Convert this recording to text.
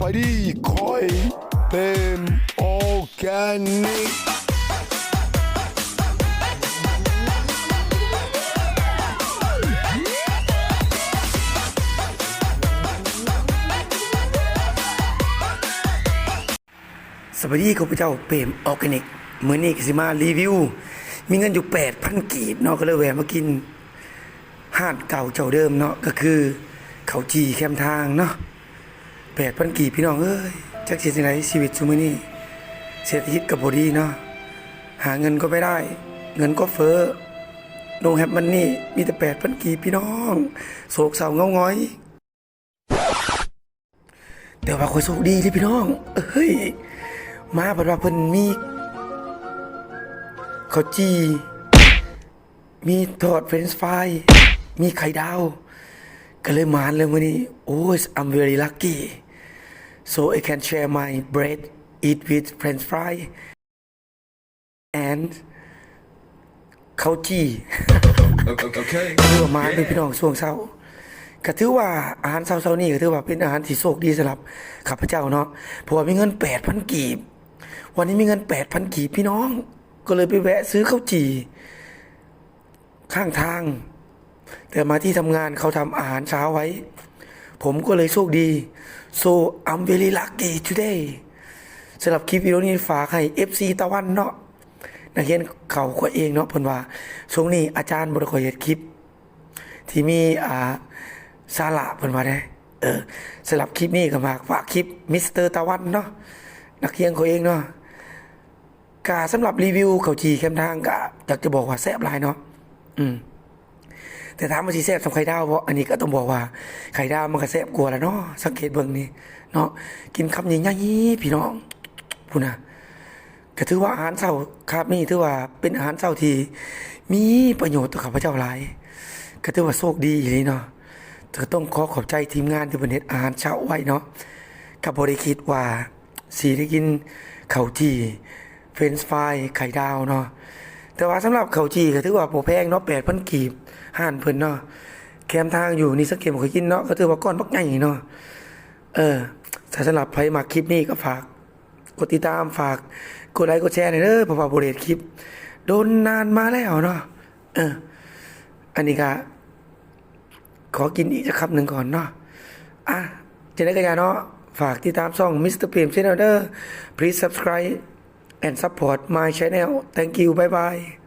บายดีคอยเป็นออร์แกนิกสวัสดีครับพระเจ้าเปรมออร์แกนิกเมื่อนี้ก็สิมารีวิว มีเงินอยู่แปดพันกีบเนาะก็เลยแวะมากินห้านเก่าเจ้าเดิมเนาะก็คือเขาจีแคมทางเนาะ แปดพันกีบพี่น้องเอ้ยจักสิจังไดชีวิตซุมื้อนี้เศรษฐกิจก็บ่ดีเนาะหาเงินก็ไม่ได้ เงินก็เฟ้อโนแฮปมันนี่มีแต่แปดพันกีบพี่น้องโศกเศร้าเงาง้อยแต่ว่าคอยโชคดีเลยพี่น้อง เอ้ย มาเพราว่าเพิ่นมีข้าวจีมีทอดเฟรนช์ฟรายมีไข่ดาว ก็เลยมานเลยมื้อนี้ โอ้ย I'm very lucky so I can share my bread eat with french fry and ข้าวจี Okay. ถือว่ามาเป็นพี่น้องช่วงเช้าก็ถือว่าอาหารเช้าๆนี่ก็ถือว่าเป็นอาหารที่โชคดีสำหรับข้าพเจ้าเนาะเพราะว่ามีเงินแปดพันกีบ วันนี้มีเงินแปดพันกีบพี่น้อง ก็เลยไปแวะซื้อข้าวจี่ข้างทาง แต่มาที่ทำงานเขาทำอาหารเช้าไว้ ผมก็เลยโชคดี so I'm very lucky today สำหรับคลิปวิดีโอนี้ฝากให้ FC ตะวันเนาะนักเรียนเขาก็เองเนาะเพิ่นว่าช่วงนี้อาจารย์บ่ได้ค่อยเฮ็ดคลิป ที่มีอ่าสาระเพิ่นว่าได้เออสำหรับคลิปนี้ก็มาฝากคลิปมิสเตอร์ตะวันเนาะนักเรียนเขาเองเนาะกาสำหรับรีวิวเขาจีเข้มทางก็อยากจะบอกว่าแซ่บหลายเนาะอืม แต่ถามว่าสิแซ่บสำไข่ดาวเพราะอันนี้ก็ต้องบอกว่าไข่ดาวมันก็แซ่บกว่าแล้วเนาะสังเกตเบิ่งนี่เนาะกินคำใหญ่พี่น้องพูนะก็ถือว่าอาหารเช้าครับนี่ถือว่าเป็นอาหารเช้าที่มีประโยชน์ต่อข้าพเจ้าหลายก็ถือว่าโชคดีอย่างนี้เนาะก็ต้องขอขอบใจทีมงานที่เป็นเฮ็ดอาหารเช้าไว้เนาะกับบริคิดว่าสีได้กินเข้าวจีเฟรนช์ฟรายไข่ดาวเนาะ แต่ว่าสำหรับเขาจีก็ถือว่าโปแพงเนาะแปดพันกีบห่านเพิ่นเนาะแคมทางอยู่นี่สักเกมเคยกินเนาะก็ถือว่าก้อนบักใหญ่เนาะเออแต่สำหรับใครมาคลิปนี้ก็ฝากกดติดตามฝากกดไลค์กดแชร์หน่อยเด้อพราะว่าบริเวคลิป โดนนานมาแล้วเนาะเออ อันนี้ก็ขอกินอีกสักคำหนึ่งก่อนเนาะอะจะได้กันยาเนาะฝากติดตามช่อง Mr. p r e m Channel เด้อ please subscribe and support my channel thank you bye bye